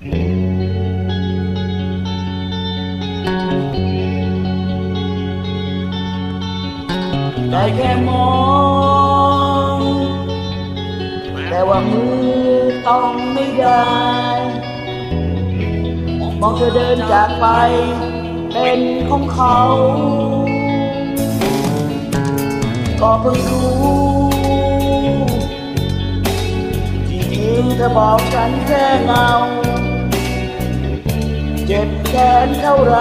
ได้แค่มอง แต่ว่ามือต้องไม่ได้มองเธอเดินจากไป เป็นของเขา ก็เพิ่งรู้จริงๆเธอบอกฉันแค่เงา เจ็บแค้นเท่าไร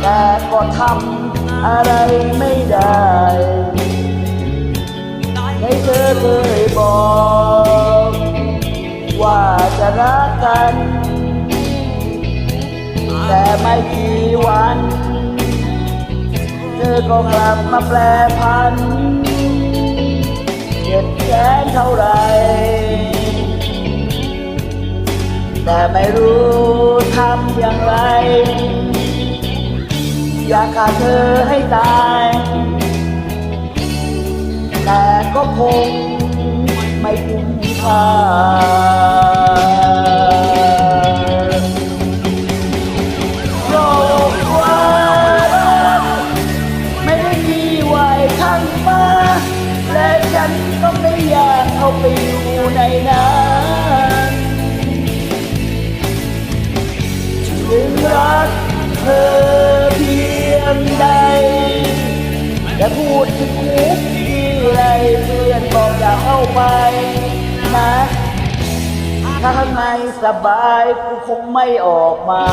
แต่ก็ทำอะไรไม่ได้ ให้เธอเคยบอก ว่าจะรักกัน แต่ไม่กี่วัน เธอก็กลับมาแปลพัน เจ็บแค้นเท่าไร แต่ไม่รู้ทำอย่างไร อยากฆ่าเธอให้ตาย แต่ก็คงไม่คุ้มค่าูดถึงคุกที่ไรเพื่อนบอกอย่าเข้าไปนะถ้าข้างในสบายกูคงไม่ออกมา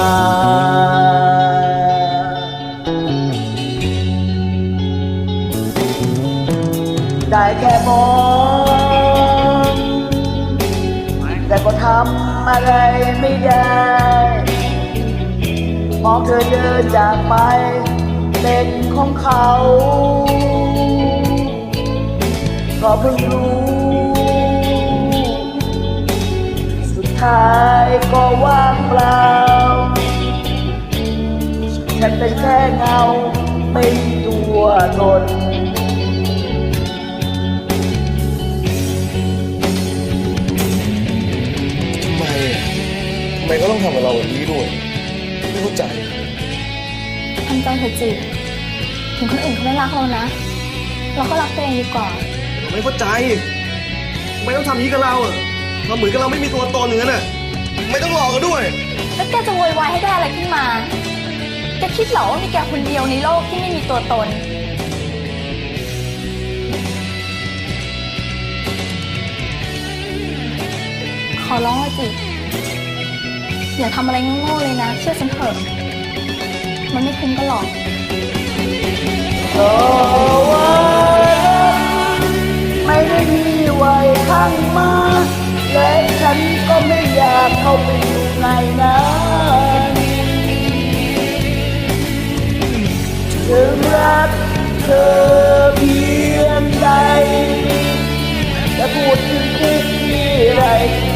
ได้แค่มองแต่ก็ทำอะไรไม่ได้มองเธอเดินจากไป เป็นของเขาก็เพิ่งรู้ สุดท้ายก็ว่างเปล่า ฉันเป็นแค่เงาไม่มีตัวตนทำไมอะทำไมก็ต้องทำกับเราแบบนี้ด้วย ไม่เข้าใจำใจเถอะจิถึงคนอื่นเขาไม่รักเรานะ เราก็รักตัวเองดีกว่าเราไม่เข้าใจทำไมต้องทำอย่างนี้กับเราอะเราเหมือนกับเราไม่มีตัวตนอย่างนั้นอะไม่ต้องหลอกกันด้วย แล้วแกจะโวยวายให้ได้อะไรขึ้นมาแกคิดเหรอว่ามีแกคนเดียวในโลกที่ไม่มีตัวตนขอร้องละจิ อย่าทำอะไรโง่ๆเลยนะ เชื่อฉันเถอะ มันไม่คุ้มกันหรอกเพราะว่าไม่ได้มีไว้ข้างมา และฉันก็ไม่อยากเข้าไปอยู่ในนั้นถึงรักเธอเพียงใดจะพูดถึงคุกที่ไร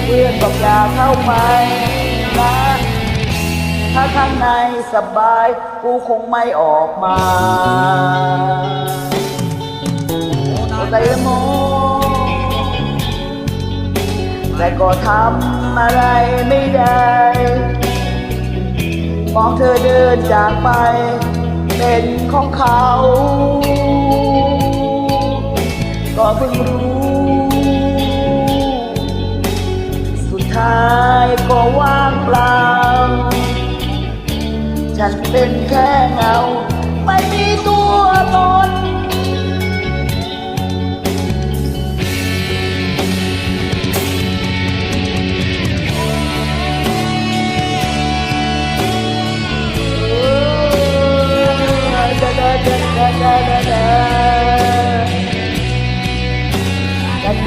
เพื่อนบอกอย่าเข้าไปนะ ถ้าข้างในสบาย กูคงไม่ออกมาแต่โมแต่ก็ทำอะไรไม่ได้ มองเธอเดินจากไป เป็นของเขา ก็เพิ่งรู้ ฉันเป็นแค่เงา ไม่มีตัวตน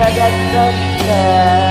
Da da da da